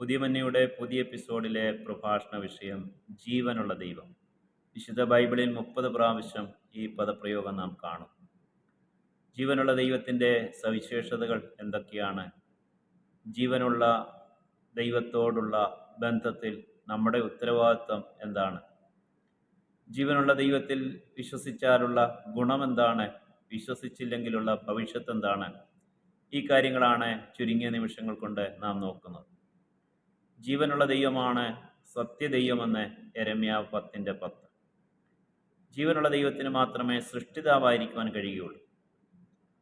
പുതിയമന്നയുടെ പുതിയ എപ്പിസോഡിലെ പ്രഭാഷണ വിഷയം ജീവനുള്ള ദൈവം. വിശുദ്ധ ബൈബിളിൽ മുപ്പത് പ്രാവശ്യം ഈ പദപ്രയോഗം നാം കാണും. ജീവനുള്ള ദൈവത്തിന്റെ സവിശേഷതകൾ എന്തൊക്കെയാണ്? ജീവനുള്ള ദൈവത്തോടുള്ള ബന്ധത്തിൽ നമ്മുടെ ഉത്തരവാദിത്വം എന്താണ്? ജീവനുള്ള ദൈവത്തിൽ വിശ്വസിച്ചാലുള്ള ഗുണം ഗുണമെന്താണ് വിശ്വസിച്ചില്ലെങ്കിലുള്ള ഭവിഷ്യത്ത് എന്താണ്? ഈ കാര്യങ്ങളാണ് ചുരുങ്ങിയ നിമിഷങ്ങൾ കൊണ്ട് നാം നോക്കുന്നത്. ജീവനുള്ള ദൈവമാണ് സത്യദൈവമെന്ന് എരമ്യ പത്തിന്റെ പത്ത്. ജീവനുള്ള ദൈവത്തിന് മാത്രമേ സൃഷ്ടിതാവായിരിക്കുവാൻ കഴിയുകയുള്ളൂ.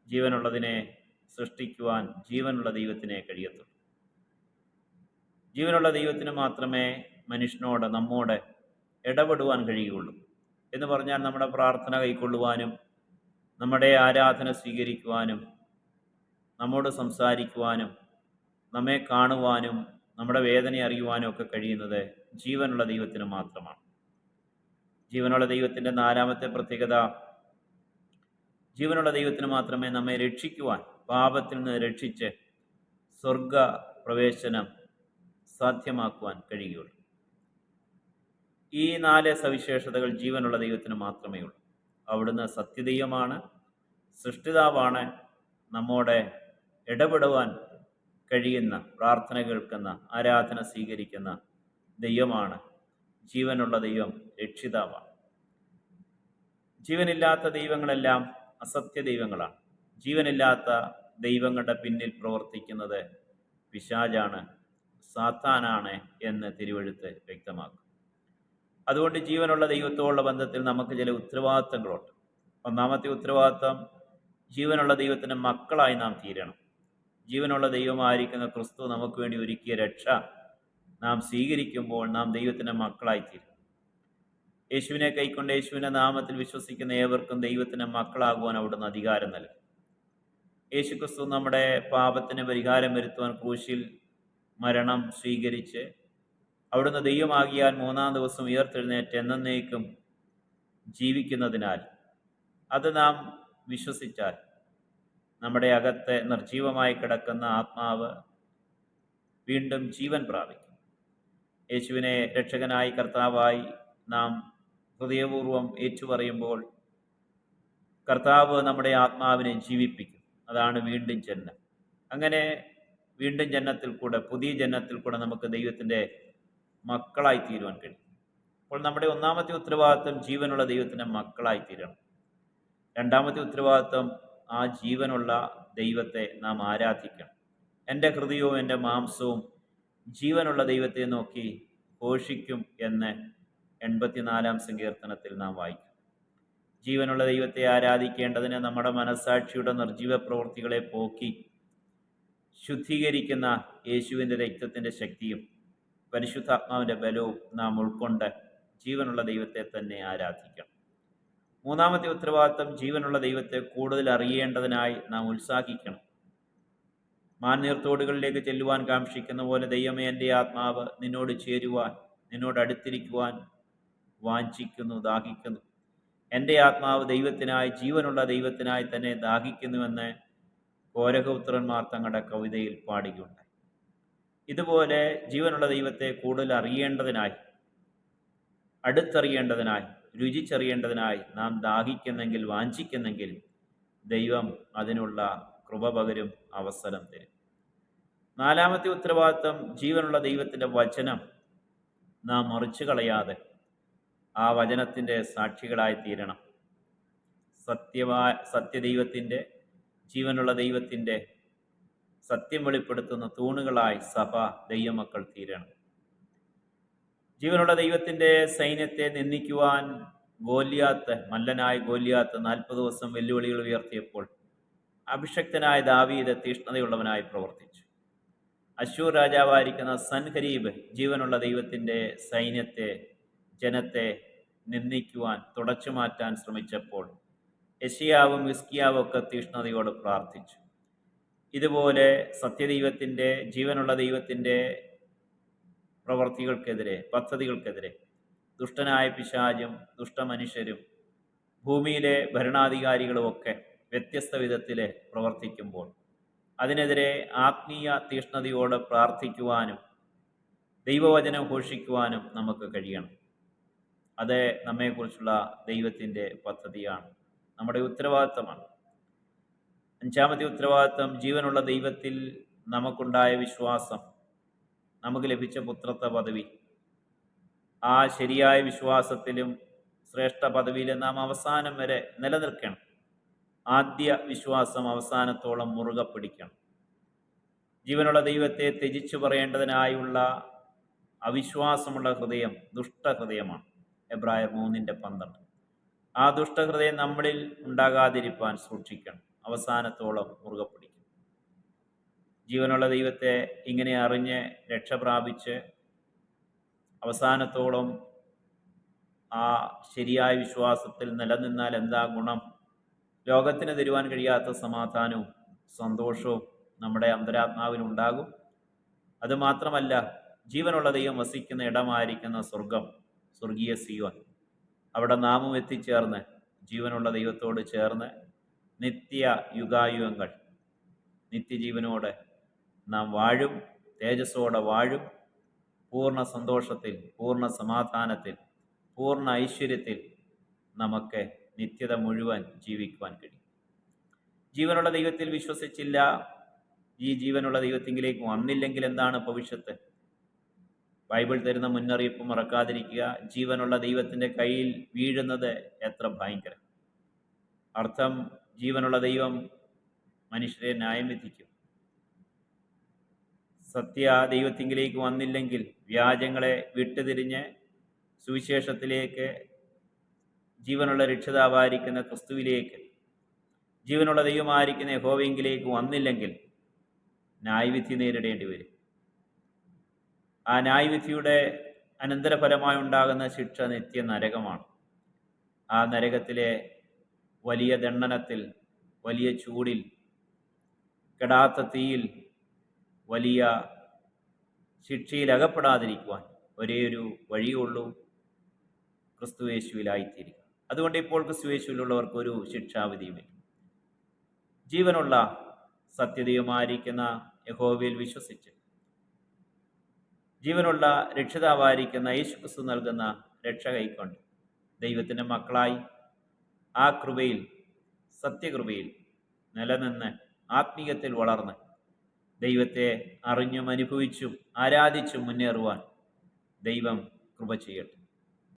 ജീവനുള്ളതിനെ സൃഷ്ടിക്കുവാൻ ജീവനുള്ള ദൈവത്തിനെ കഴിയത്തുള്ളൂ. ജീവനുള്ള ദൈവത്തിന് മാത്രമേ മനുഷ്യനോട് നമ്മോട് ഇടപെടുവാൻ കഴിയുകയുള്ളൂ. എന്ന് പറഞ്ഞാൽ നമ്മുടെ പ്രാർത്ഥന കൈക്കൊള്ളുവാനും നമ്മുടെ ആരാധന സ്വീകരിക്കുവാനും നമ്മോട് സംസാരിക്കുവാനും നമ്മെ കാണുവാനും നമ്മുടെ വേദന അറിയുവാനും ഒക്കെ കഴിയുന്നത് ജീവനുള്ള ദൈവത്തിന് മാത്രമാണ്. ജീവനുള്ള ദൈവത്തിന്റെ നാലാമത്തെ പ്രത്യേകത ജീവനുള്ള ദൈവത്തിന് മാത്രമേ നമ്മെ രക്ഷിക്കുവാൻ പാപത്തിൽ നിന്ന് രക്ഷിച്ച് സ്വർഗ പ്രവേശനം സാധ്യമാക്കുവാൻ കഴിയുകയുള്ളൂ. ഈ നാല് സവിശേഷതകൾ ജീവനുള്ള ദൈവത്തിന് മാത്രമേ ഉള്ളൂ. അവിടുന്ന് സത്യദൈവമാണ് സൃഷ്ടിതാവാണ് നമ്മോടെ ഇടപെടുവാൻ കഴിയുന്ന പ്രാർത്ഥന കേൾക്കുന്ന ആരാധന സ്വീകരിക്കുന്ന ദൈവമാണ്. ജീവനുള്ള ദൈവം രക്ഷിതാവാണ്. ജീവനില്ലാത്ത ദൈവങ്ങളെല്ലാം അസത്യ ദൈവങ്ങളാണ്. ജീവനില്ലാത്ത ദൈവങ്ങളുടെ പിന്നിൽ പ്രവർത്തിക്കുന്നത് പിശാജാണ് സാത്താനാണ് എന്ന് തിരുവഴുത്ത് വ്യക്തമാക്കും. അതുകൊണ്ട് ജീവനുള്ള ദൈവത്തോടുള്ള ബന്ധത്തിൽ നമുക്ക് ചില ഉത്തരവാദിത്തങ്ങളുണ്ട്. ഒന്നാമത്തെ ഉത്തരവാദിത്തം ജീവനുള്ള ദൈവത്തിന്റെ മക്കളായി നാം തീരണം. ജീവനുള്ള ദൈവമായിരിക്കുന്ന ക്രിസ്തു നമുക്ക് വേണ്ടി ഒരുക്കിയ രക്ഷ നാം സ്വീകരിക്കുമ്പോൾ നാം ദൈവത്തിന്റെ മക്കളായിത്തീരും. യേശുവിനെ കൈക്കൊണ്ട് യേശുവിന്റെ നാമത്തിൽ വിശ്വസിക്കുന്ന ഏവർക്കും ദൈവത്തിന്റെ മക്കളാകുവാൻ അവിടുന്ന് അധികാരം നൽകി. യേശു ക്രിസ്തു നമ്മുടെ പാപത്തിന് പരിഹാരം വരുത്തുവാൻ ക്രൂശിൽ മരണം സ്വീകരിച്ച് അവിടുന്ന് ദൈവമാകിയാൽ മൂന്നാം ദിവസം ഉയർത്തെഴുന്നേറ്റ് എന്നേക്കും ജീവിക്കുന്നതിനാൽ അത് നാം വിശ്വസിച്ചാൽ നമ്മുടെ അകത്തെ നിർജീവമായി കിടക്കുന്ന ആത്മാവ് വീണ്ടും ജീവൻ പ്രാപിക്കും. യേശുവിനെ രക്ഷകനായി കർത്താവായി നാം ഹൃദയപൂർവം ഏറ്റുപറയുമ്പോൾ കർത്താവ് നമ്മുടെ ആത്മാവിനെ ജീവിപ്പിക്കും. അതാണ് വീണ്ടും ജന്മം അങ്ങനെ വീണ്ടും ജന്മത്തിൽ കൂടെ പുതിയ ജന്മത്തിൽ കൂടെ നമുക്ക് ദൈവത്തിന്റെ മക്കളായി തീരുവാൻ കഴിയും. അപ്പോൾ നമ്മുടെ ഒന്നാമത്തെ ഉത്തരവാദിത്വം ജീവനുള്ള ദൈവത്തിന്റെ മക്കളായി തീരണം. രണ്ടാമത്തെ ഉത്തരവാദിത്വം ആ ജീവനുള്ള ദൈവത്തെ നാം ആരാധിക്കണം. എന്റെ ഹൃദയവും എന്റെ മാംസവും ജീവനുള്ള ദൈവത്തെ നോക്കി ഘോഷിക്കും എന്ന് എൺപത്തിനാലാം സങ്കീർത്തനത്തിൽ നാം വായിക്കും. ജീവനുള്ള ദൈവത്തെ ആരാധിക്കേണ്ടതിന് നമ്മുടെ മനസ്സാക്ഷിയുടെ നിർജീവ പ്രവൃത്തികളെ പോക്കി ശുദ്ധീകരിക്കുന്ന യേശുവിന്റെ രക്തത്തിന്റെ ശക്തിയും പരിശുദ്ധാത്മാവിന്റെ ബലവും നാം ഉൾക്കൊണ്ട് ജീവനുള്ള ദൈവത്തെ തന്നെ ആരാധിക്കണം. മൂന്നാമത്തെ ഉത്തരവാദിത്വം ജീവനുള്ള ദൈവത്തെ കൂടുതൽ അറിയേണ്ടതിനായി നാം ഉത്സാഹിക്കണം. മാനീർത്തോടുകളിലേക്ക് ചെല്ലുവാൻ കാക്ഷിക്കുന്ന പോലെ ദൈവമേ എന്റെ ആത്മാവ് നിന്നോട് ചേരുവാൻ നിന്നോട് അടുത്തിരിക്കുവാൻ വാഞ്ചിക്കുന്നു ദാഹിക്കുന്നു. എന്റെ ആത്മാവ് ദൈവത്തിനായി ജീവനുള്ള ദൈവത്തിനായി തന്നെ ദാഹിക്കുന്നുവെന്ന് കോരകപുത്രന്മാർ തങ്ങളുടെ കവിതയിൽ പാടുകയുണ്ടായി ഇതുപോലെ ജീവനുള്ള ദൈവത്തെ കൂടുതൽ അറിയേണ്ടതിനായി അടുത്തറിയേണ്ടതിനായി രുചിച്ചറിയേണ്ടതിനായി നാം ദാഹിക്കുന്നെങ്കിൽ വാഞ്ചിക്കുന്നെങ്കിൽ ദൈവം അതിനുള്ള കൃപ പകരും അവസരം തരും. നാലാമത്തെ ഉത്തരവാദിത്വം ജീവനുള്ള ദൈവത്തിന്റെ വചനം നാം മറിച്ചു കളയാതെ ആ വചനത്തിന്റെ സാക്ഷികളായി തീരണം. സത്യവാ സത്യദൈവത്തിന്റെ ജീവനുള്ള ദൈവത്തിന്റെ സത്യം വെളിപ്പെടുത്തുന്ന തൂണുകളായി സഭ ദൈവമക്കൾ തീരണം. ജീവനുള്ള ദൈവത്തിന്റെ സൈന്യത്തെ നിന്ദിക്കുവാൻ ഗോല്യാത്ത് മല്ലനായ ഗോല്യാത്ത് നാൽപ്പത് ദിവസം വെല്ലുവിളികൾ ഉയർത്തിയപ്പോൾ അഭിഷക്തനായ ദാവീദ് തീഷ്ണതയുള്ളവനായി പ്രവർത്തിച്ചു. അശൂർ രാജാവായിരിക്കുന്ന സൻഹരീബ് ജീവനുള്ള ദൈവത്തിന്റെ സൈന്യത്തെ ജനത്തെ നിന്ദിക്കുവാൻ തുടച്ചു മാറ്റാൻ ശ്രമിച്ചപ്പോൾ യഷിയാവും വിസ്കിയാവും ഒക്കെ തീഷ്ണതയോട് പ്രാർത്ഥിച്ചു. ഇതുപോലെ സത്യദൈവത്തിന്റെ ജീവനുള്ള ദൈവത്തിന്റെ പ്രവർത്തികൾക്കെതിരെ പദ്ധതികൾക്കെതിരെ. ദുഷ്ടനായ പിശാചും ദുഷ്ടമനുഷ്യരും ഭൂമിയിലെ ഭരണാധികാരികളുമൊക്കെ വ്യത്യസ്ത വിധത്തിൽ പ്രവർത്തിക്കുമ്പോൾ അതിനെതിരെ ആത്മീയ തീഷ്ണതയോടെ പ്രാർത്ഥിക്കുവാനും ദൈവവചനം ഘോഷിക്കുവാനും നമുക്ക് കഴിയണം. അത് നമ്മെക്കുറിച്ചുള്ള ദൈവത്തിന്റെ പദ്ധതിയാണ്. നമ്മുടെ ഉത്തരവാദിത്തമാണ്. അഞ്ചാമത്തെ ഉത്തരവാദിത്തം ജീവനുള്ള ദൈവത്തിൽ നമുക്കുണ്ടായ വിശ്വാസം. നമുക്ക് ലഭിച്ച പുത്രത്വ പദവി. ആ ശരിയായ വിശ്വാസത്തിലും ശ്രേഷ്ഠ പദവിയിലും നാം അവസാനം വരെ നിലനിൽക്കണം. ആദ്യ വിശ്വാസം അവസാനത്തോളം മുറുകെ പിടിക്കണം. ജീവനുള്ള ദൈവത്തെ ത്യജിച്ചു പറയേണ്ടതിനായുള്ള അവിശ്വാസമുള്ള ഹൃദയം ദുഷ്ടഹൃദയമാണ് എബ്രായർ മൂന്നിന്റെ പന്ത്രണ്ട്. ആ ദുഷ്ടഹൃദയം നമ്മളിൽ ഉണ്ടാകാതിരിക്കാൻ സൂക്ഷിക്കണം. അവസാനത്തോളം മുറുകെ ജീവനുള്ള ദൈവത്തെ ഇങ്ങനെ അറിഞ്ഞ് രക്ഷ പ്രാപിച്ച് അവസാനത്തോളം ആ ശരിയായ വിശ്വാസത്തിൽ നിലനിന്നാൽ എന്താ ഗുണം? ലോകത്തിന് തരുവാൻ കഴിയാത്ത സമാധാനവും സന്തോഷവും നമ്മുടെ അന്തരാത്മാവിനുണ്ടാകും. അതുമാത്രമല്ല ജീവനുള്ള ദൈവം വസിക്കുന്ന ഇടമായിരിക്കുന്ന സ്വർഗം സ്വർഗീയ സീവൻ അവിടെ നാമും എത്തിച്ചേർന്ന് ജീവനുള്ള ദൈവത്തോട് ചേർന്ന് നിത്യ യുഗായുഗങ്ങൾ നിത്യജീവനോടെ നാം വാഴും തേജസ്സോടെ വാഴും പൂർണ സന്തോഷത്തിൽ പൂർണ സമാധാനത്തിൽ പൂർണ ഐശ്വര്യത്തിൽ നമുക്ക് നിത്യത മുഴുവൻ ജീവിക്കുവാൻ കഴിയും. ജീവനുള്ള ദൈവത്തിൽ വിശ്വസിച്ചില്ല. ഈ ജീവനുള്ള ദൈവത്തിങ്കിലേക്ക് വന്നില്ലെങ്കിൽ എന്താണ് ഭവിഷ്യത്ത്? ബൈബിൾ തരുന്ന മുന്നറിയിപ്പ് മറക്കാതിരിക്കുക. ജീവനുള്ള ദൈവത്തിന്റെ കയ്യിൽ വീഴുന്നത് എത്ര ഭയങ്കരം. അർത്ഥം ജീവനുള്ള ദൈവം മനുഷ്യരെ ന്യായം വിധിക്കും. സത്യ ദൈവത്തിങ്കിലേക്ക് വന്നില്ലെങ്കിൽ വ്യാജങ്ങളെ വിട്ടുതിരിഞ്ഞ് സുവിശേഷത്തിലേക്ക് ജീവനുള്ള രക്ഷിതാവായിരിക്കുന്ന ക്രിസ്തുവിലേക്ക് ജീവനുള്ള ദൈവമായിരിക്കുന്ന യഹോവയെങ്കിലേക്ക് വന്നില്ലെങ്കിൽ ന്യായവിധി നേരിടേണ്ടി വരും. ആ ന്യായവിധിയുടെ അനന്തരഫലമായി ഉണ്ടാകുന്ന ശിക്ഷ നിത്യ നരകമാണ്. ആ നരകത്തിലെ വലിയ ദണ്ഡനത്തിൽ വലിയ ചൂടിൽ കെടാത്ത തീയിൽ വലിയ ശിക്ഷയിൽ അകപ്പെടാതിരിക്കുവാൻ ഒരേ ഒരു വഴിയുള്ളൂ ക്രിസ്തുവേശുവിലായിത്തീരുക അതുകൊണ്ട് ഇപ്പോൾ ക്രിസ്തുവേശുവിലുള്ളവർക്ക് ഒരു ശിക്ഷാവിധിയുമില്ല ജീവനുള്ള സത്യതയുമായിരിക്കുന്ന യഹോവയിൽ വിശ്വസിച്ച് ജീവനുള്ള രക്ഷിതാവായിരിക്കുന്ന യേശു ക്രിസ്തു നൽകുന്ന രക്ഷ കൈക്കൊണ്ട് ദൈവത്തിന്റെ മക്കളായി ആ കൃപയിൽ സത്യകൃപയിൽ നിലനിന്ന് ആത്മീയത്തിൽ വളർന്ന് ദൈവത്തെ അറിഞ്ഞും അനുഭവിച്ചും ആരാധിച്ചും മുന്നേറുവാൻ ദൈവം കൃപ ചെയ്യട്ടെ.